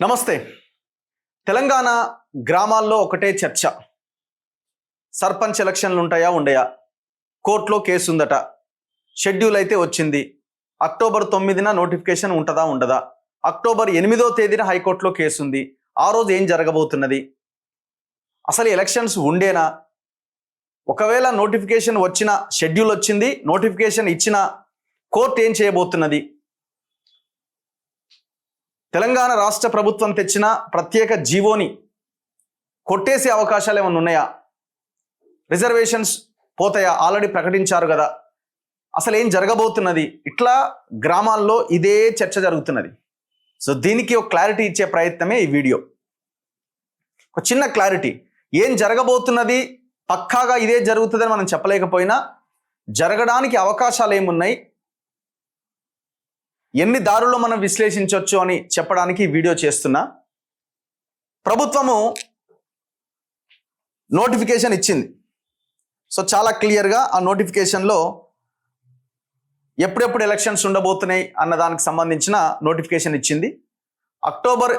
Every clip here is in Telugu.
నమస్తే. తెలంగాణ గ్రామాల్లో ఒకటే చర్చ. సర్పంచ్ ఎలక్షన్లు ఉంటాయా ఉండయా? కోర్టులో కేసు ఉందట షెడ్యూల్ అయితే వచ్చింది. అక్టోబర్ తొమ్మిదిన నోటిఫికేషన్ ఉంటుందా ఉండదా? అక్టోబర్ ఎనిమిదో తేదీన హైకోర్టులో కేసు ఉంది ఆ రోజు ఏం జరగబోతున్నది? అసలు ఎలక్షన్స్ ఉండేనా? ఒకవేళ నోటిఫికేషన్ వచ్చిన షెడ్యూల్ వచ్చింది నోటిఫికేషన్ ఇచ్చిన కోర్టు ఏం చేయబోతున్నది? తెలంగాణ రాష్ట్ర ప్రభుత్వం తెచ్చిన ప్రత్యేక జీవోని కొట్టేసే అవకాశాలు ఏమైనా ఉన్నాయా? రిజర్వేషన్స్ పోతాయా? ఆల్రెడీ ప్రకటించారు కదా. అసలు ఏం జరగబోతున్నది? ఇట్లా గ్రామాల్లో ఇదే చర్చ జరుగుతున్నది. సో దీనికి ఒక క్లారిటీ ఇచ్చే ప్రయత్నమే ఈ వీడియో. ఒక చిన్న క్లారిటీ. ఏం జరగబోతున్నది? పక్కాగా ఇదే జరుగుతుందని మనం చెప్పలేకపోయినా జరగడానికి అవకాశాలు ఏమున్నాయి? ఎన్ని దారుల్లో మనం విశ్లేషించవచ్చు అని చెప్పడానికి వీడియో చేస్తున్నా. ప్రభుత్వము నోటిఫికేషన్ ఇచ్చింది. సో చాలా క్లియర్గా ఆ నోటిఫికేషన్లో ఎప్పుడెప్పుడు ఎలక్షన్స్ ఉండబోతున్నాయి అన్న దానికి సంబంధించిన నోటిఫికేషన్ ఇచ్చింది. అక్టోబర్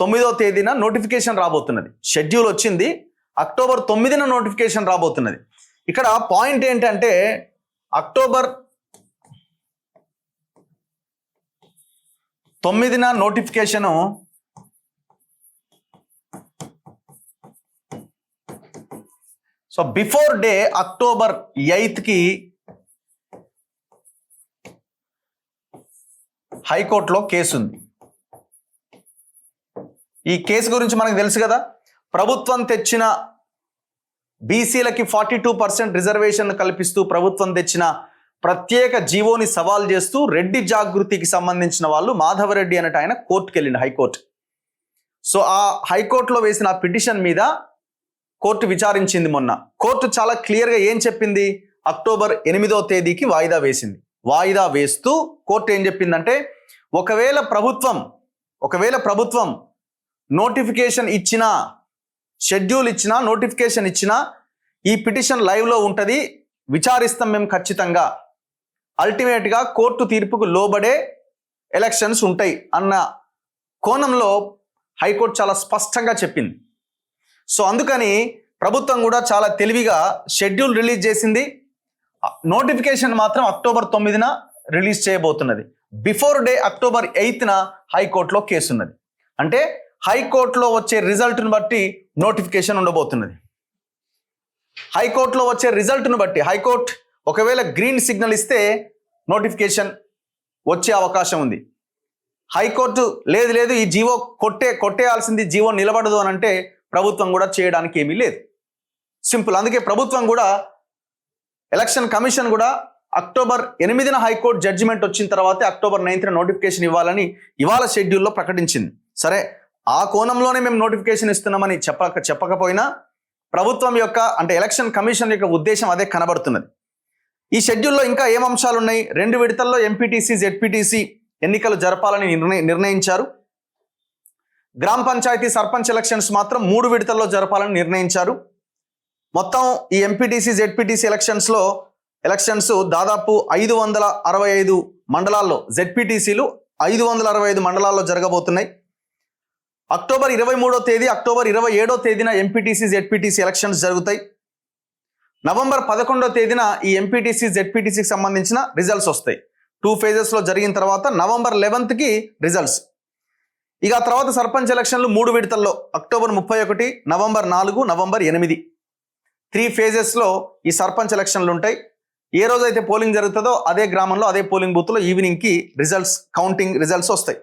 తొమ్మిదో తేదీన నోటిఫికేషన్ రాబోతున్నది. షెడ్యూల్ వచ్చింది. అక్టోబర్ తొమ్మిదిన నోటిఫికేషన్ రాబోతున్నది. ఇక్కడ పాయింట్ ఏంటంటే అక్టోబర్ తొమ్మిదిన notification so before day October ఎయిత్కి హైకోర్టులో కేసు ఉంది ఈ కేసు గురించి మనకు తెలుసు కదా? ప్రభుత్వం తెచ్చిన బీసీలకి ఫార్టీ టూ పర్సెంట్ రిజర్వేషన్ కల్పిస్తూ ప్రభుత్వం తెచ్చిన ప్రత్యేక జీవోని సవాల్ చేస్తూ రెడ్డి జాగృతికి సంబంధించిన వాళ్ళు మాధవరెడ్డి అనేట ఆయన కోర్టుకి వెళ్ళిండు హైకోర్టు. సో ఆ హైకోర్టులో వేసిన ఆ పిటిషన్ మీద కోర్టు విచారించింది మొన్న. కోర్టు చాలా క్లియర్గా ఏం చెప్పింది? అక్టోబర్ ఎనిమిదో తేదీకి వాయిదా వేసింది. వాయిదా వేస్తూ కోర్టు ఏం చెప్పిందంటే ఒకవేళ ప్రభుత్వం ఒకవేళ ప్రభుత్వం నోటిఫికేషన్ ఇచ్చినా షెడ్యూల్ ఇచ్చినా నోటిఫికేషన్ ఇచ్చినా ఈ పిటిషన్ లైవ్లో ఉంటుంది విచారిస్తాం మేము ఖచ్చితంగా. అల్టిమేట్గా కోర్టు తీర్పుకు లోబడే ఎలక్షన్స్ ఉంటాయి అన్న కోణంలో హైకోర్టు చాలా స్పష్టంగా చెప్పింది. సో అందుకని ప్రభుత్వం కూడా చాలా తెలివిగా షెడ్యూల్ రిలీజ్ చేసింది. నోటిఫికేషన్ మాత్రం అక్టోబర్ తొమ్మిదిన రిలీజ్ చేయబోతున్నది. బిఫోర్ డే అక్టోబర్ ఎయిత్న హైకోర్టులో కేసు ఉన్నది అంటే హైకోర్టులో వచ్చే రిజల్ట్ను బట్టి నోటిఫికేషన్ ఉండబోతున్నది. హైకోర్టులో వచ్చే రిజల్ట్ను బట్టి హైకోర్టు ఒకవేళ గ్రీన్ సిగ్నల్ ఇస్తే నోటిఫికేషన్ వచ్చే అవకాశం ఉంది. హైకోర్టు లేదు లేదు ఈ జీవో కొట్టే కొట్టేయాల్సింది జీవో నిలబడదు అని అంటే ప్రభుత్వం కూడా చేయడానికి ఏమీ లేదు. సింపుల్ అందుకే ప్రభుత్వం కూడా ఎలక్షన్ కమిషన్ కూడా అక్టోబర్ ఎనిమిదిన హైకోర్టు జడ్జిమెంట్ వచ్చిన తర్వాతే అక్టోబర్ నైన్త్న నోటిఫికేషన్ ఇవ్వాలని ఇవాళ షెడ్యూల్లో ప్రకటించింది. సరే ఆ కోణంలోనే మేము నోటిఫికేషన్ ఇస్తున్నామని చెప్పక చెప్పకపోయినా ప్రభుత్వం యొక్క అంటే ఎలక్షన్ కమిషన్ యొక్క ఉద్దేశం అదే కనబడుతున్నది. ఈ షెడ్యూల్లో ఇంకా ఏం అంశాలు ఉన్నాయి రెండు విడతల్లో ఎంపీటీసీ జెడ్పీటీసీ ఎన్నికలు జరపాలని నిర్ణయ నిర్ణయించారు. గ్రామ పంచాయతీ సర్పంచ్ ఎలక్షన్స్ మాత్రం మూడు విడతల్లో జరపాలని నిర్ణయించారు. మొత్తం ఈ ఎంపీటీసీ జెడ్పీటీసీ ఎలక్షన్స్లో ఎలక్షన్స్ దాదాపు ఐదు వందల అరవై ఐదు మండలాల్లో జెడ్పీటీసీలు ఐదు వందల అరవై ఐదు మండలాల్లో జరగబోతున్నాయి. అక్టోబర్ ఇరవై మూడో తేదీ అక్టోబర్ ఇరవై ఏడో తేదీన ఎంపీటీసీ జెడ్పీటీసీ ఎలక్షన్స్ జరుగుతాయి. నవంబర్ పదకొండో తేదీన ఈ ఎంపీటీసీ జెడ్పీటీసీకి సంబంధించిన రిజల్ట్స్ వస్తాయి. టూ ఫేజెస్లో జరిగిన తర్వాత నవంబర్ లెవెన్త్కి రిజల్ట్స్ ఇక ఆ తర్వాత సర్పంచ్ ఎలక్షన్లు మూడు విడతల్లో అక్టోబర్ ముప్పై ఒకటి నవంబర్ నాలుగు నవంబర్ ఎనిమిది. త్రీ ఫేజెస్లో ఈ సర్పంచ్ ఎలక్షన్లు ఉంటాయి. ఏ రోజైతే పోలింగ్ జరుగుతుందో అదే గ్రామంలో అదే పోలింగ్ బూత్లో ఈవినింగ్కి రిజల్ట్స్ కౌంటింగ్ రిజల్ట్స్ వస్తాయి.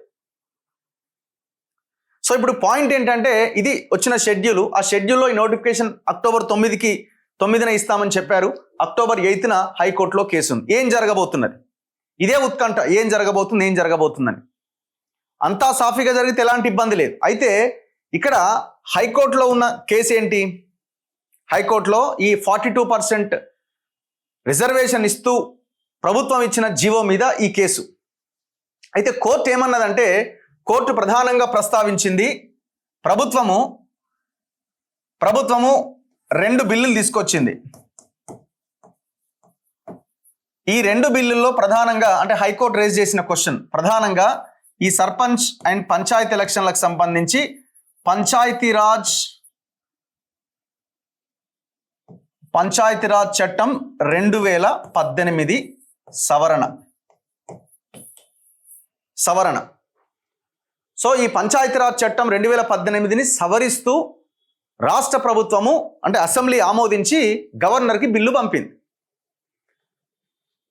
సో ఇప్పుడు పాయింట్ ఏంటంటే ఇది వచ్చిన షెడ్యూల్ ఆ షెడ్యూల్లో ఈ నోటిఫికేషన్ అక్టోబర్ తొమ్మిదికి తొమ్మిదిన ఇస్తామని చెప్పారు. అక్టోబర్ ఎయిత్న హైకోర్టులో కేసు ఉంది ఏం జరగబోతున్నది? ఇదే ఉత్కంఠ. ఏం జరగబోతుంది? ఏం జరగబోతుందని. అంతా సాఫీగా జరిగితే ఎలాంటి ఇబ్బంది లేదు. అయితే ఇక్కడ హైకోర్టులో ఉన్న కేసు ఏంటి హైకోర్టులో ఈ ఫార్టీ టూ పర్సెంట్ రిజర్వేషన్ ఇస్తూ ప్రభుత్వం ఇచ్చిన జీవో మీద ఈ కేసు. అయితే కోర్టు ఏమన్నదంటే కోర్టు ప్రధానంగా ప్రస్తావించింది ప్రభుత్వము ప్రభుత్వము రెండు బిల్లులు తీసుకొచ్చింది. ఈ రెండు బిల్లుల్లో ప్రధానంగా అంటే హైకోర్టు రేజ్ చేసిన క్వశ్చన్ ప్రధానంగా ఈ సర్పంచ్ అండ్ పంచాయతీ ఎలక్షన్లకు సంబంధించి పంచాయతీరాజ్ పంచాయతీరాజ్ చట్టం రెండు వేల పద్దెనిమిది సవరణ. సవరణ. సో ఈ పంచాయతీరాజ్ చట్టం రెండు వేల పద్దెనిమిదిని సవరిస్తూ రాష్ట్ర ప్రభుత్వము అంటే అసెంబ్లీ ఆమోదించి గవర్నర్కి బిల్లు పంపింది.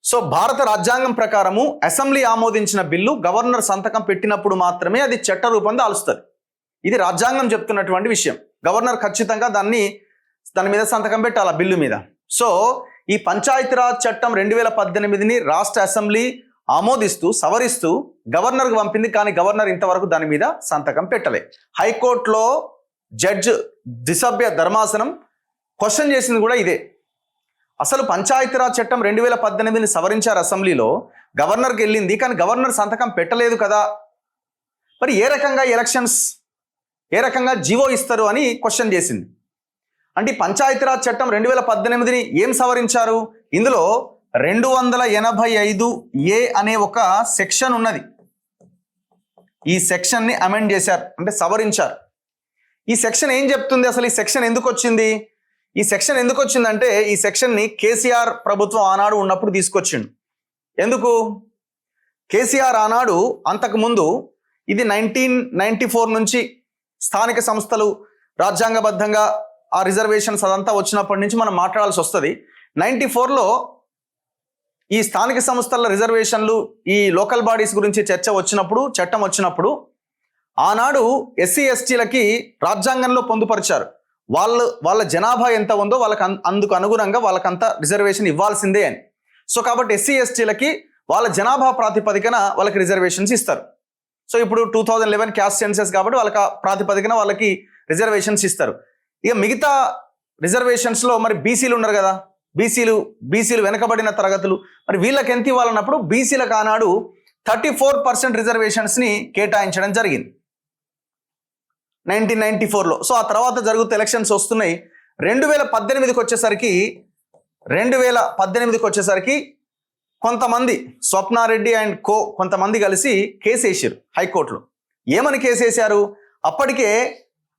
సో భారత రాజ్యాంగం ప్రకారము అసెంబ్లీ ఆమోదించిన బిల్లు గవర్నర్ సంతకం పెట్టినప్పుడు మాత్రమే అది చట్ట రూపం దాలుస్తుంది ఇది రాజ్యాంగం చెప్తున్నటువంటి విషయం. గవర్నర్ ఖచ్చితంగా దాన్ని దాని మీద సంతకం పెట్టాలి ఆ బిల్లు మీద. సో ఈ పంచాయతీరాజ్ చట్టం రెండు వేల పద్దెనిమిదిని రాష్ట్ర అసెంబ్లీ ఆమోదిస్తూ సవరిస్తూ గవర్నర్కు పంపింది కానీ గవర్నర్ ఇంతవరకు దాని మీద సంతకం పెట్టలే. హైకోర్టులో జడ్జ్ దిసభ్య ధర్మాసనం. క్వశ్చన్ చేసింది కూడా ఇదే. అసలు పంచాయతీరాజ్ చట్టం రెండు వేల పద్దెనిమిదిని సవరించారు అసెంబ్లీలో. గవర్నర్కి వెళ్ళింది కానీ గవర్నర్ సంతకం పెట్టలేదు కదా. మరి ఏ రకంగా ఎలక్షన్స్ ఏ రకంగా జీవో ఇస్తారు అని క్వశ్చన్ చేసింది. అంటే పంచాయతీరాజ్ చట్టం రెండు వేల పద్దెనిమిదిని ఏం సవరించారు? ఇందులో రెండు వందల ఎనభై ఐదు ఏ అనే ఒక సెక్షన్ ఉన్నది. ఈ సెక్షన్ని అమెండ్ చేశారు అంటే సవరించారు. ఈ సెక్షన్ ఏం చెప్తుంది అసలు? ఈ సెక్షన్ ఎందుకు వచ్చింది? ఈ సెక్షన్ ఎందుకు వచ్చిందంటే ఈ సెక్షన్ని కేసీఆర్ ప్రభుత్వం ఆనాడు ఉన్నప్పుడు తీసుకొచ్చిండు. ఎందుకు? కేసీఆర్ ఆనాడు అంతకుముందు ఇది నైన్టీన్ నైన్టీ ఫోర్ నుంచి స్థానిక సంస్థలు రాజ్యాంగబద్ధంగా ఆ రిజర్వేషన్స్ అదంతా వచ్చినప్పటి నుంచి మనం మాట్లాడాల్సి వస్తుంది. నైంటీ ఫోర్లో ఈ స్థానిక సంస్థల రిజర్వేషన్లు ఈ లోకల్ బాడీస్ గురించి చర్చ వచ్చినప్పుడు చట్టం వచ్చినప్పుడు ఆనాడు ఎస్సీ ఎస్టీలకి రాజ్యాంగంలో పొందుపరిచారు. వాళ్ళు వాళ్ళ జనాభా ఎంత ఉందో వాళ్ళకి అందుకు అనుగుణంగా వాళ్ళకంత రిజర్వేషన్ ఇవ్వాల్సిందే అని. సో కాబట్టి ఎస్సీ ఎస్టీలకి వాళ్ళ జనాభా ప్రాతిపదికన వాళ్ళకి రిజర్వేషన్స్ ఇస్తారు. సో ఇప్పుడు two thousand eleven caste census కాబట్టి వాళ్ళకి ప్రాతిపదికన వాళ్ళకి రిజర్వేషన్స్ ఇస్తారు. ఇక మిగతా రిజర్వేషన్స్లో మరి బీసీలు ఉన్నారు కదా. బీసీలు బీసీలు వెనకబడిన తరగతులు. మరి వీళ్ళకి ఎంత ఇవ్వాలన్నప్పుడు బీసీలకు ఆనాడు థర్టీ ఫోర్ పర్సెంట్ రిజర్వేషన్స్ని కేటాయించడం జరిగింది. నైన్టీన్ నైన్టీ ఫోర్లో. సో ఆ తర్వాత జరుగుతున్న ఎలక్షన్స్ వస్తున్నాయి. రెండు వేల పద్దెనిమిదికి వచ్చేసరికి రెండు వేల పద్దెనిమిదికి వచ్చేసరికి కొంతమంది స్వప్నారెడ్డి అండ్ కో కొంతమంది కలిసి కేసు వేసారు హైకోర్టులో. ఏమని కేసు వేశారు అప్పటికే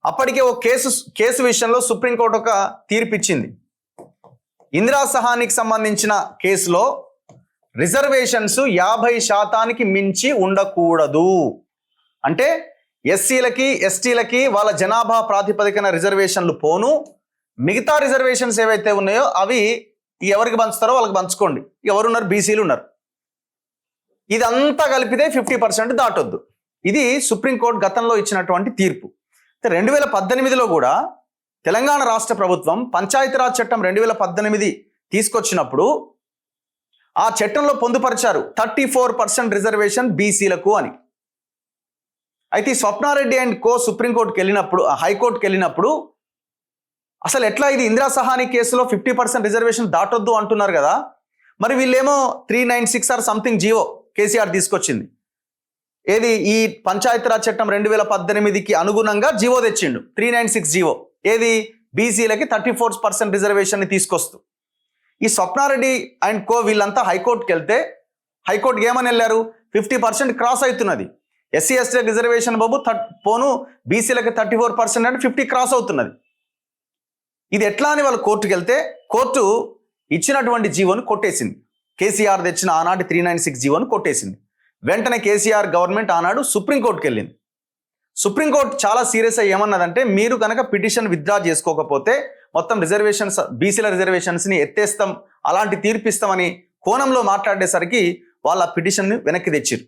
అప్పటికే ఒక కేసు కేసు విషయంలో సుప్రీంకోర్టు ఒక తీర్పిచ్చింది. ఇందిరా సహానికి సంబంధించిన కేసులో రిజర్వేషన్స్ యాభై శాతానికి మించి ఉండకూడదు. అంటే ఎస్సీలకి ఎస్టీలకి వాళ్ళ జనాభా ప్రాతిపదికన రిజర్వేషన్లు పోను. మిగతా రిజర్వేషన్స్ ఏవైతే ఉన్నాయో అవి ఎవరికి పంచుతారో వాళ్ళకి పంచుకోండి. ఎవరున్నారు? బీసీలు ఉన్నారు. ఇదంతా కలిపితే ఫిఫ్టీ పర్సెంట్ దాటొద్దు. ఇది సుప్రీంకోర్టు గతంలో ఇచ్చినటువంటి తీర్పు. రెండు వేల పద్దెనిమిదిలో కూడా తెలంగాణ రాష్ట్ర ప్రభుత్వం పంచాయతీరాజ్ చట్టం రెండు వేల పద్దెనిమిది తీసుకొచ్చినప్పుడు ఆ చట్టంలో పొందుపరిచారు థర్టీ ఫోర్ పర్సెంట్ రిజర్వేషన్ బీసీలకు అని. అయితే ఈ స్వప్నారెడ్డి అండ్ కో సుప్రీంకోర్టుకి వెళ్ళినప్పుడు హైకోర్టుకి వెళ్ళినప్పుడు అసలు ఎట్లా ఇది ఇందిరా సహాని కేసులో ఫిఫ్టీ పర్సెంట్ రిజర్వేషన్ దాటొద్దు అంటున్నారు కదా. మరి వీళ్ళేమో three nine six or something GO KCR తీసుకొచ్చింది. ఏది ఈ పంచాయతీరాజ్ చట్టం రెండు వేల పద్దెనిమిదికి అనుగుణంగా జీవో తెచ్చిండు. Three nine six GO. ఏది? బీసీలకి థర్టీ ఫోర్ పర్సెంట్ రిజర్వేషన్ని తీసుకొస్తూ. ఈ స్వప్నారెడ్డి అండ్ కో వీళ్ళంతా హైకోర్టుకి వెళ్తే హైకోర్టుకి ఏమని వెళ్ళారు? ఫిఫ్టీ పర్సెంట్ క్రాస్ అవుతున్నది. ఎస్సీ ఎస్టీ రిజర్వేషన్ బాబు థర్ పోను బీసీలకు థర్టీ ఫోర్ పర్సెంట్ అంటే ఫిఫ్టీ క్రాస్ అవుతున్నది. ఇది ఎట్లా అని వాళ్ళు కోర్టుకు వెళ్తే కోర్టు ఇచ్చినటువంటి జీవోను కొట్టేసింది. కేసీఆర్ తెచ్చిన ఆనాటి త్రీ నైన్ సిక్స్ జీవోను కొట్టేసింది. వెంటనే కేసీఆర్ గవర్నమెంట్ ఆనాడు సుప్రీంకోర్టుకి వెళ్ళింది. సుప్రీంకోర్టు చాలా సీరియస్ ఏమన్నదంటే మీరు కనుక పిటిషన్ విత్డ్రా చేసుకోకపోతే మొత్తం రిజర్వేషన్స్ బీసీల రిజర్వేషన్స్ని ఎత్తేస్తాం అలాంటి తీర్పిస్తామని కోణంలో మాట్లాడేసరికి వాళ్ళ పిటిషన్ని వెనక్కి తెచ్చారు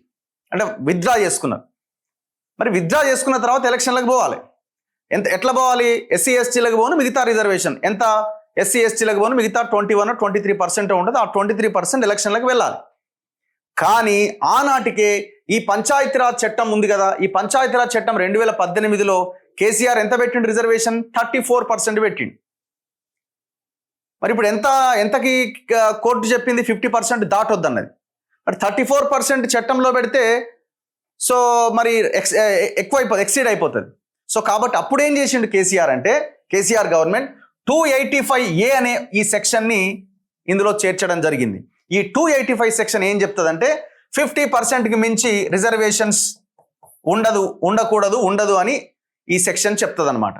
అంటే విత్డ్రా చేసుకున్నారు. మరి విత్డ్రా చేసుకున్న తర్వాత ఎలక్షన్లకు పోవాలి. ఎంత ఎట్లా పోవాలి? ఎస్సీ ఎస్టీలకు పోను మిగతా రిజర్వేషన్ ఎంత? ఎస్సీ ఎస్టీలకు పోను మిగతా twenty one twenty three percent ఉంటుంది ఆ ట్వంటీ త్రీ పర్సెంట్ ఎలక్షన్లకు వెళ్ళాలి. కానీ ఆనాటికే ఈ పంచాయతీరాజ్ చట్టం ఉంది కదా. ఈ పంచాయతీరాజ్ చట్టం రెండు వేల పద్దెనిమిదిలో కేసీఆర్ ఎంత పెట్టిండు రిజర్వేషన్ థర్టీ ఫోర్ పర్సెంట్ పెట్టిండు. మరి ఇప్పుడు ఎంత ఎంతకి కోర్టు చెప్పింది? ఫిఫ్టీ పర్సెంట్ దాటొద్దన్నది. మరి థర్టీ ఫోర్ పర్సెంట్ చట్టంలో పెడితే సో మరి ఎక్స్ ఎక్కువ అయిపోతుంది ఎక్సీడ్ అయిపోతుంది. సో కాబట్టి అప్పుడు ఏం చేసిండు కేసీఆర్ అంటే KCR government two eighty five A అనే ఈ సెక్షన్ని ఇందులో చేర్చడం జరిగింది. ఈ టూ ఎయిటీ ఫైవ్ సెక్షన్ ఏం చెప్తుందంటే ఫిఫ్టీ పర్సెంట్కి మించి రిజర్వేషన్స్ ఉండదు ఉండకూడదు ఉండదు అని ఈ సెక్షన్ చెప్తుంది అనమాట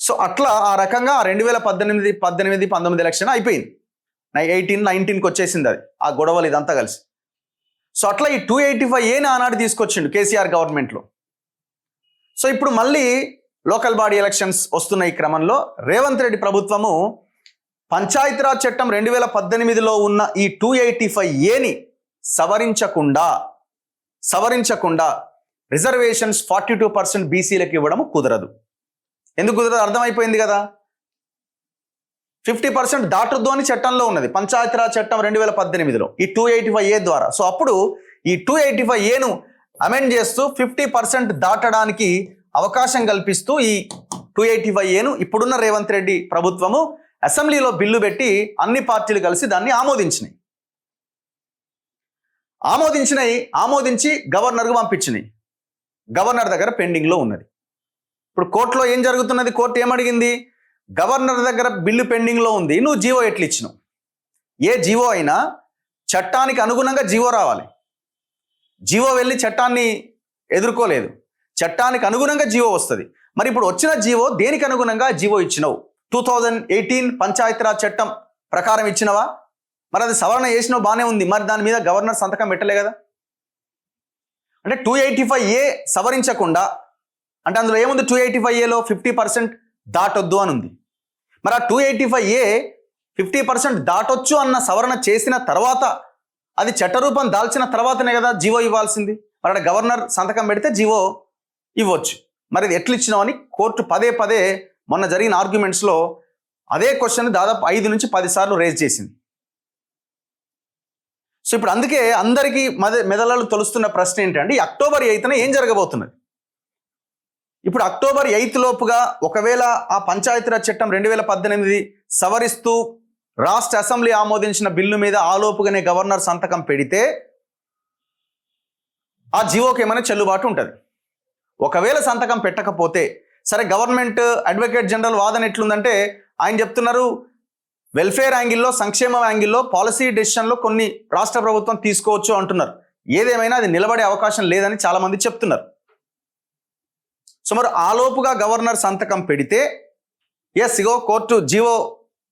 సో అట్లా ఆ రకంగా రెండు వేల పద్దెనిమిది పద్దెనిమిది పంతొమ్మిది ఎలక్షన్ అయిపోయింది. ఎయిటీన్ నైన్టీన్కి వచ్చేసింది అది. ఆ గొడవలు ఇదంతా కలిసి. సో అట్లా ఈ టూ ఎయిటీ ఫైవ్ ఏని ఆనాడు తీసుకొచ్చిండు కేసీఆర్ గవర్నమెంట్లో సో ఇప్పుడు మళ్ళీ లోకల్ బాడీ ఎలక్షన్స్ వస్తున్న ఈ క్రమంలో. రేవంత్ రెడ్డి ప్రభుత్వము పంచాయతీరాజ్ చట్టం రెండు వేల పద్దెనిమిదిలో ఉన్న ఈ టూ ఎయిటీ ఫైవ్ ఏని సవరించకుండా సవరించకుండా రిజర్వేషన్స్ ఫార్టీ టూ పర్సెంట్ బీసీలకు ఇవ్వడం కుదరదు. ఎందుకు కుదరదు? అర్థమైపోయింది కదా? ఫిఫ్టీ పర్సెంట్ దాటొద్దు అని చట్టంలో ఉన్నది. పంచాయతీరాజ్ చట్టం రెండు వేల పద్దెనిమిదిలో ఈ టూ ఎయిటీ ఫైవ్ ఏ ద్వారా. సో అప్పుడు ఈ టూ ఎయిటీ ఫైవ్ ఏను అమెండ్ చేస్తూ ఫిఫ్టీ పర్సెంట్ దాటడానికి అవకాశం కల్పిస్తూ ఈ టూ ఎయిటీ ఫైవ్ ఏను ఇప్పుడున్న రేవంత్ రెడ్డి ప్రభుత్వము అసెంబ్లీలో బిల్లు పెట్టి అన్ని పార్టీలు కలిసి దాన్ని ఆమోదించినాయి. ఆమోదించినాయి. ఆమోదించి గవర్నర్కు పంపించినాయి. గవర్నర్ దగ్గర పెండింగ్లో ఉన్నది. ఇప్పుడు కోర్టులో ఏం జరుగుతున్నది? కోర్టు ఏమడిగింది? గవర్నర్ దగ్గర బిల్లు పెండింగ్లో ఉంది. నువ్వు జీవో ఎట్లు ఇచ్చినావు ఏ జీవో అయినా చట్టానికి అనుగుణంగా జీవో రావాలి. జీవో వెళ్ళి చట్టాన్ని ఎదుర్కోలేదు. చట్టానికి అనుగుణంగా జీవో వస్తుంది. మరి ఇప్పుడు వచ్చిన జీవో దేనికి అనుగుణంగా జీవో ఇచ్చినావు? టూ థౌజండ్ ఎయిటీన్ పంచాయతీరాజ్ చట్టం ప్రకారం ఇచ్చినవా? మరి అది సవరణ చేసినావు బాగానే ఉంది. మరి దాని మీద గవర్నర్ సంతకం పెట్టలే కదా? అంటే టూ ఎయిటీ ఫైవ్ ఏ సవరించకుండా అంటే అందులో ఏముంది? టూ ఎయిటీ ఫైవ్ ఏలో ఫిఫ్టీ పర్సెంట్ దాటొద్దు అని ఉంది మరి ఆ two eighty five A fifty percent దాటొచ్చు అన్న సవరణ చేసిన తర్వాత అది చట్టరూపం దాల్చిన తర్వాతనే కదా జీవో ఇవ్వాల్సింది. మరి అక్కడ గవర్నర్ సంతకం పెడితే జీవో ఇవ్వచ్చు. మరి ఇది ఎట్లిచ్చినామని కోర్టు పదే పదే మొన్న జరిగిన ఆర్గ్యుమెంట్స్లో అదే క్వశ్చన్ దాదాపు ఐదు నుంచి పది సార్లు రేజ్ చేసింది. సో ఇప్పుడు అందుకే అందరికీ మెద మెదలలో తొలుస్తున్న ప్రశ్న ఏంటంటే అక్టోబర్ ఎయిత్న ఏం జరగబోతున్నది? ఇప్పుడు అక్టోబర్ ఎయిత్ లోపుగా ఒకవేళ ఆ పంచాయతీరాజ్ చట్టం రెండు వేల పద్దెనిమిది సవరిస్తూ రాష్ట్ర అసెంబ్లీ ఆమోదించిన బిల్లు మీద ఆలోపుగానే గవర్నర్ సంతకం పెడితే ఆ జీవోకి ఏమైనా చెల్లుబాటు ఉంటుంది. ఒకవేళ సంతకం పెట్టకపోతే సరే గవర్నమెంట్ అడ్వకేట్ జనరల్ వాదన ఎట్లుందంటే ఆయన చెప్తున్నారు వెల్ఫేర్ యాంగిల్లో సంక్షేమ యాంగిల్లో పాలసీ డెసిషన్లో కొన్ని రాష్ట్ర ప్రభుత్వం తీసుకోవచ్చు అంటున్నారు. ఏదేమైనా అది నిలబడే అవకాశం లేదని చాలామంది చెప్తున్నారు. సుమారు ఆలోపుగా గవర్నర్ సంతకం పెడితే ఎస్ ఇగో కోర్టు జీవో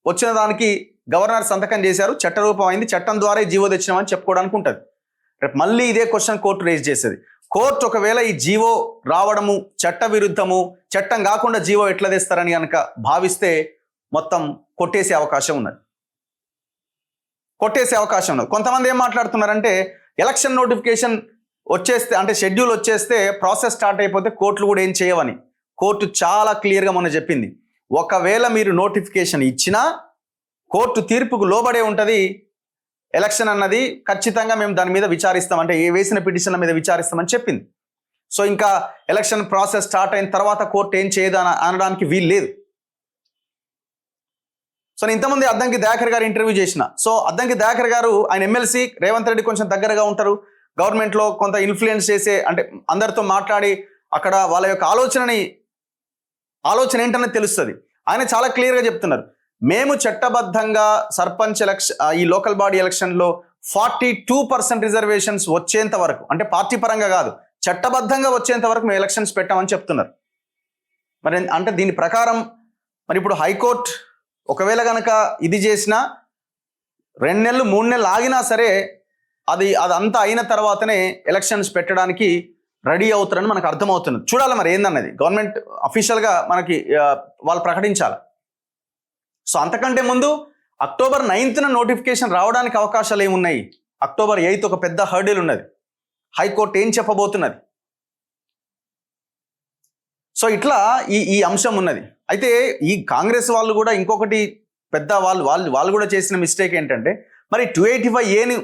వచ్చిన దానికి గవర్నర్ సంతకం చేశారు చట్టరూపం అయింది చట్టం ద్వారా జీవో తెచ్చినామని చెప్పుకోవడానికి ఉంటుంది. రేపు మళ్ళీ ఇదే క్వశ్చన్ కోర్టు రేజ్ చేసేది. కోర్టు ఒకవేళ ఈ జీవో రావడము చట్ట విరుద్ధము చట్టం కాకుండా జీవో ఎట్లా తెస్తారని కనుక భావిస్తే మొత్తం కొట్టేసే అవకాశం ఉన్నది. కొట్టేసే అవకాశం ఉన్నది. కొంతమంది ఏం మాట్లాడుతున్నారంటే ఎలక్షన్ నోటిఫికేషన్ వచ్చేస్తే అంటే షెడ్యూల్ వచ్చేస్తే ప్రాసెస్ స్టార్ట్ అయిపోతే కోర్టులు కూడా ఏం చేయవని. కోర్టు చాలా క్లియర్గా మొన్న చెప్పింది. ఒకవేళ మీరు నోటిఫికేషన్ ఇచ్చినా కోర్టు తీర్పుకు లోబడే ఉంటుంది. ఎలక్షన్ అన్నది ఖచ్చితంగా మేము దాని మీద విచారిస్తాం. అంటే ఏ వేసిన పిటిషన్ల మీద విచారిస్తామని చెప్పింది. సో ఇంకా ఎలక్షన్ ప్రాసెస్ స్టార్ట్ అయిన తర్వాత కోర్టు ఏం చేయదు అని అనడానికి వీలు లేదు. సో నేను ఇంతమంది అద్దంకి దయాకర్ గారు ఇంటర్వ్యూ చేసిన. సో అద్దంకి దయాకర్ గారు ఆయన ఎమ్మెల్సీ రేవంత్ రెడ్డి కొంచెం దగ్గరగా ఉంటారు. గవర్నమెంట్లో కొంత ఇన్ఫ్లుయెన్స్ చేసే అంటే అందరితో మాట్లాడి అక్కడ వాళ్ళ యొక్క ఆలోచనని ఆలోచన ఏంటనేది తెలుస్తుంది. ఆయన చాలా క్లియర్గా చెప్తున్నారు. మేము చట్టబద్ధంగా సర్పంచ్ ఎలక్షన్ ఈ లోకల్ బాడీ ఎలక్షన్లో ఫార్టీ టూ పర్సెంట్ రిజర్వేషన్స్ వచ్చేంత వరకు అంటే పార్టీ పరంగా కాదు చట్టబద్ధంగా వచ్చేంత వరకు మేము ఎలక్షన్స్ పెట్టామని చెప్తున్నారు. మరి అంటే దీని ప్రకారం మరి ఇప్పుడు హైకోర్టు ఒకవేళ కనుక ఇది చేసినా రెండు నెలలు మూడు నెలలు ఆగినా సరే అది అదంతా అయిన తర్వాతనే ఎలక్షన్స్ పెట్టడానికి రెడీ అవుతారని మనకు అర్థమవుతుంది. చూడాలి మరి ఏందన్నది. గవర్నమెంట్ అఫీషియల్గా మనకి వాళ్ళు ప్రకటించాలి. సో అంతకంటే ముందు అక్టోబర్ నైన్త్న నోటిఫికేషన్ రావడానికి అవకాశాలు ఏమున్నాయి? అక్టోబర్ ఎయిత్ ఒక పెద్ద హర్డిల్ ఉన్నది. హైకోర్టు ఏం చెప్పబోతున్నది? సో ఇట్లా ఈ ఈ అంశం ఉన్నది. అయితే ఈ కాంగ్రెస్ వాళ్ళు కూడా ఇంకొకటి పెద్ద వాళ్ళు వాళ్ళు వాళ్ళు కూడా చేసిన మిస్టేక్ ఏంటంటే మరి టూ ఎయిటీ ఫైవ్ ఏని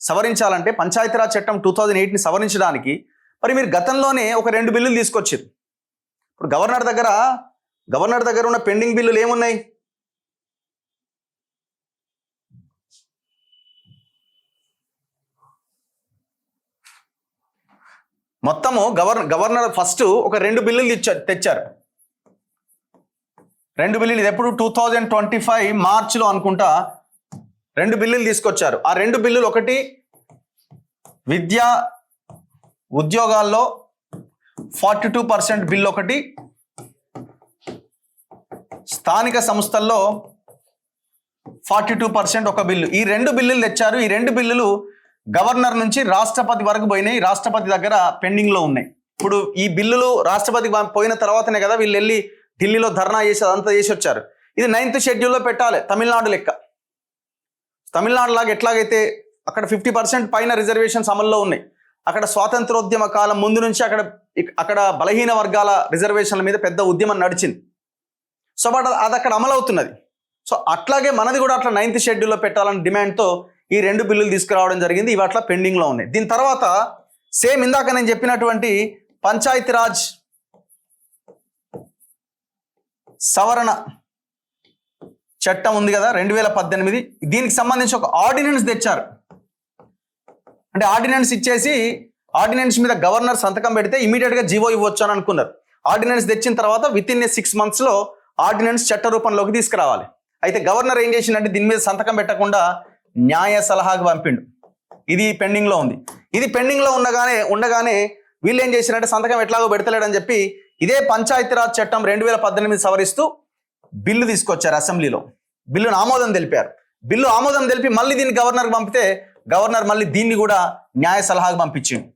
సవరించాలంటే పంచాయతీరాజ్ చట్టం టూ థౌజండ్ ఎయిట్ని సవరించడానికి మరి మీరు గతంలోనే ఒక రెండు బిల్లులు తీసుకొచ్చారు. ఇప్పుడు గవర్నర్ దగ్గర గవర్నర్ దగ్గర ఉన్న పెండింగ్ బిల్లులు ఏమున్నాయి? మొత్తము గవర్నర్ గవర్నర్ ఫస్ట్ ఒక రెండు బిల్లులు తెచ్చారు తెచ్చారు. రెండు బిల్లులు ఇది ఎప్పుడు? టూ థౌజండ్ ట్వంటీ ఫైవ్ మార్చ్లో అనుకుంటా రెండు బిల్లులు తీసుకొచ్చారు. ఆ రెండు బిల్లులు ఒకటి విద్యా ఉద్యోగాల్లో ఫార్టీ టూ పర్సెంట్ బిల్ ఒకటి స్థానిక సంస్థల్లో ఫార్టీ టూ పర్సెంట్ ఒక బిల్లు. ఈ రెండు బిల్లులు తెచ్చారు. ఈ రెండు బిల్లులు గవర్నర్ నుంచి రాష్ట్రపతి వరకు పోయినాయి. రాష్ట్రపతి దగ్గర పెండింగ్లో ఉన్నాయి. ఇప్పుడు ఈ బిల్లులు రాష్ట్రపతి పోయిన తర్వాతనే కదా వీళ్ళు వెళ్ళి ఢిల్లీలో ధర్నా చేసి అదంతా చేసి వచ్చారు. ఇది నైన్త్ షెడ్యూల్లో పెట్టాలి తమిళనాడు లెక్క. తమిళనాడు లాగా ఎట్లాగైతే అక్కడ ఫిఫ్టీ పర్సెంట్ పైన రిజర్వేషన్స్ అమల్లో ఉన్నాయి అక్కడ స్వాతంత్రోద్యమ కాలం ముందు నుంచి అక్కడ అక్కడ బలహీన వర్గాల రిజర్వేషన్ల మీద పెద్ద ఉద్యమం నడిచింది. సో బట్ అది అక్కడ అమలవుతున్నది. సో అట్లాగే మనది కూడా అట్లా నైన్త్ షెడ్యూల్లో పెట్టాలని డిమాండ్తో ఈ రెండు బిల్లులు తీసుకురావడం జరిగింది ఇవి అట్లా పెండింగ్లో ఉన్నాయి. దీని తర్వాత సేమ్ ఇందాక నేను చెప్పినటువంటి పంచాయతీరాజ్ సవరణ చట్టం ఉంది కదా రెండు వేల పద్దెనిమిది. దీనికి సంబంధించి ఒక ఆర్డినెన్స్ తెచ్చారు. అంటే ఆర్డినెన్స్ ఇచ్చేసి ఆర్డినెన్స్ మీద గవర్నర్ సంతకం పెడితే ఇమీడియట్గా జీవో ఇవ్వచ్చు అని అనుకున్నారు. ఆర్డినెన్స్ తెచ్చిన తర్వాత విత్ ఇన్ ఏ సిక్స్ మంత్స్లో ఆర్డినెన్స్ చట్ట రూపంలోకి తీసుకురావాలి. అయితే గవర్నర్ ఏం చేసిండంటే దీని మీద సంతకం పెట్టకుండా న్యాయ సలహాకు పంపిండు. ఇది పెండింగ్లో ఉంది. ఇది పెండింగ్లో ఉండగానే ఉండగానే వీళ్ళు ఏం చేసినట్టే సంతకం ఎట్లాగో పెడతలేడని చెప్పి ఇదే పంచాయతీరాజ్ చట్టం రెండు వేల పద్దెనిమిది సవరిస్తూ బిల్లు తీసుకొచ్చారు అసెంబ్లీలో. బిల్లును ఆమోదం తెలిపారు. బిల్లు ఆమోదం తెలిపి మళ్ళీ దీన్ని గవర్నర్కి పంపితే గవర్నర్ మళ్ళీ దీన్ని కూడా న్యాయ సలహాకు పంపించింది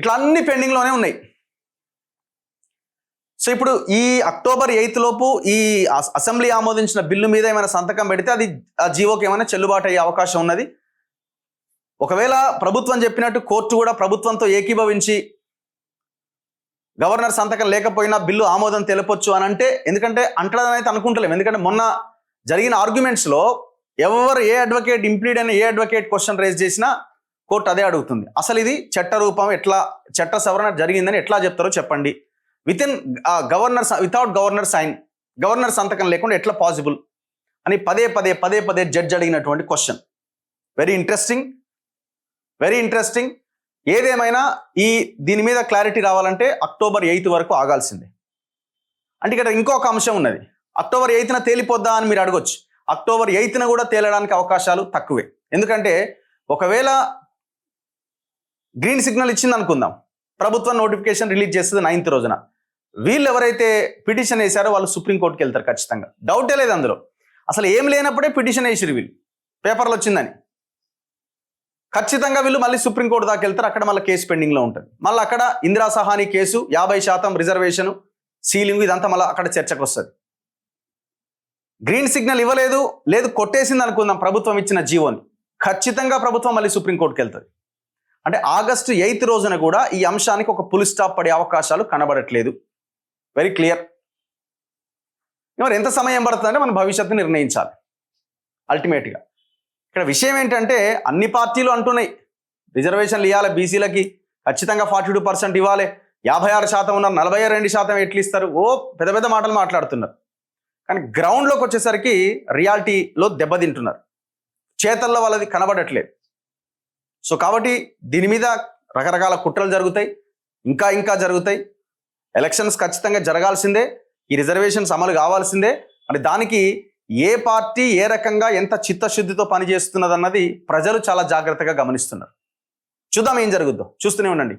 ఇట్లా అన్ని పెండింగ్లోనే ఉన్నాయి. సో ఇప్పుడు ఈ అక్టోబర్ ఎయిత్ లోపు ఈ అసెంబ్లీ ఆమోదించిన బిల్లు మీద ఏమైనా సంతకం పెడితే అది ఆ జీవోకి ఏమైనా చెల్లుబాటు అయ్యే అవకాశం ఉన్నది. ఒకవేళ ప్రభుత్వం చెప్పినట్టు కోర్టు కూడా ప్రభుత్వంతో ఏకీభవించి గవర్నర్ సంతకం లేకపోయినా బిల్లు ఆమోదం తెలపొచ్చు అని అంటే ఎందుకంటే అంటదని అయితే అనుకుంటలేము ఎందుకంటే మొన్న జరిగిన ఆర్గ్యుమెంట్స్లో ఎవరు ఏ అడ్వకేట్ ఇంప్లీడ్ అయిన ఏ అడ్వకేట్ క్వశ్చన్ రేజ్ చేసినా కోర్టు అదే అడుగుతుంది. అసలు ఇది చట్ట రూపం ఎట్లా చట్ట సవరణ జరిగిందని ఎట్లా చెప్తారో చెప్పండి. Within governor without governor sign governor సంతకం లేకుండా ఎట్లా పాసిబుల్ అని పదే పదే పదే పదే జడ్జ్ అడిగినటువంటి question very interesting very interesting ఏదేమైనా ఈ దీని మీద క్లారిటీ రావాలంటే అక్టోబర్ ఎయిత్ వరకు ఆగాల్సిందే. అంటే ఇక్కడ ఇంకొక అంశం ఉన్నది. అక్టోబర్ ఎయిత్న తేలిపోద్దా అని మీరు అడగొచ్చు. అక్టోబర్ ఎయిత్న కూడా తేలడానికి అవకాశాలు తక్కువే. ఎందుకంటే ఒకవేళ గ్రీన్ సిగ్నల్ ఇచ్చింది అనుకుందాం. ప్రభుత్వం నోటిఫికేషన్ రిలీజ్ చేస్తుంది నైన్త్ రోజున. వీళ్ళు ఎవరైతే పిటిషన్ వేశారో వాళ్ళు సుప్రీంకోర్టుకి వెళ్తారు ఖచ్చితంగా. డౌటే లేదు అందులో. అసలు ఏం లేనప్పుడే పిటిషన్ వేసిరు వీళ్ళు. పేపర్లు వచ్చిందని. ఖచ్చితంగా వీళ్ళు మళ్ళీ సుప్రీంకోర్టు దాకా వెళ్తారు. అక్కడ మళ్ళీ కేసు పెండింగ్లో ఉంటుంది. మళ్ళీ అక్కడ ఇందిరా సహాని కేసు యాభై శాతం రిజర్వేషన్ సీలింగ్ ఇదంతా మళ్ళీ అక్కడ చర్చకు వస్తుంది గ్రీన్ సిగ్నల్ ఇవ్వలేదు లేదు కొట్టేసింది అనుకుందాం ప్రభుత్వం ఇచ్చిన జీవోని ఖచ్చితంగా ప్రభుత్వం మళ్ళీ సుప్రీంకోర్టుకి వెళ్తుంది. అంటే ఆగస్టు ఎయిత్ రోజున కూడా ఈ అంశానికి ఒక పులి స్టాప్ పడే అవకాశాలు కనబడట్లేదు. వెరీ క్లియర్ మరి ఎంత సమయం పడుతుందంటే మన భవిష్యత్తు నిర్ణయించాలి. అల్టిమేట్గా ఇక్కడ విషయం ఏంటంటే అన్ని పార్టీలు అంటున్నాయి. రిజర్వేషన్లు ఇవ్వాలి బీసీలకి ఖచ్చితంగా ఫార్టీ టూ పర్సెంట్ ఇవ్వాలి. యాభై ఆరు శాతం ఉన్నారు నలభై రెండు శాతం ఎట్లు ఇస్తారు ఓ పెద్ద పెద్ద మాటలు మాట్లాడుతున్నారు. కానీ గ్రౌండ్లోకి వచ్చేసరికి రియాలిటీలో దెబ్బతింటున్నారు. చేతల్లో వాళ్ళది కనబడట్లేదు. సో కాబట్టి దీని మీద రకరకాల కుట్రలు జరుగుతాయి. ఇంకా ఇంకా జరుగుతాయి. ఎలక్షన్స్ ఖచ్చితంగా జరగాల్సిందే. ఈ రిజర్వేషన్స్ అమలు కావాల్సిందే. మరి దానికి ఏ పార్టీ ఏ రకంగా ఎంత చిత్తశుద్ధితో పనిచేస్తున్నదన్నది ప్రజలు చాలా జాగ్రత్తగా గమనిస్తున్నారు. చూద్దాం ఏం జరుగుద్దో. చూస్తూనే ఉండండి.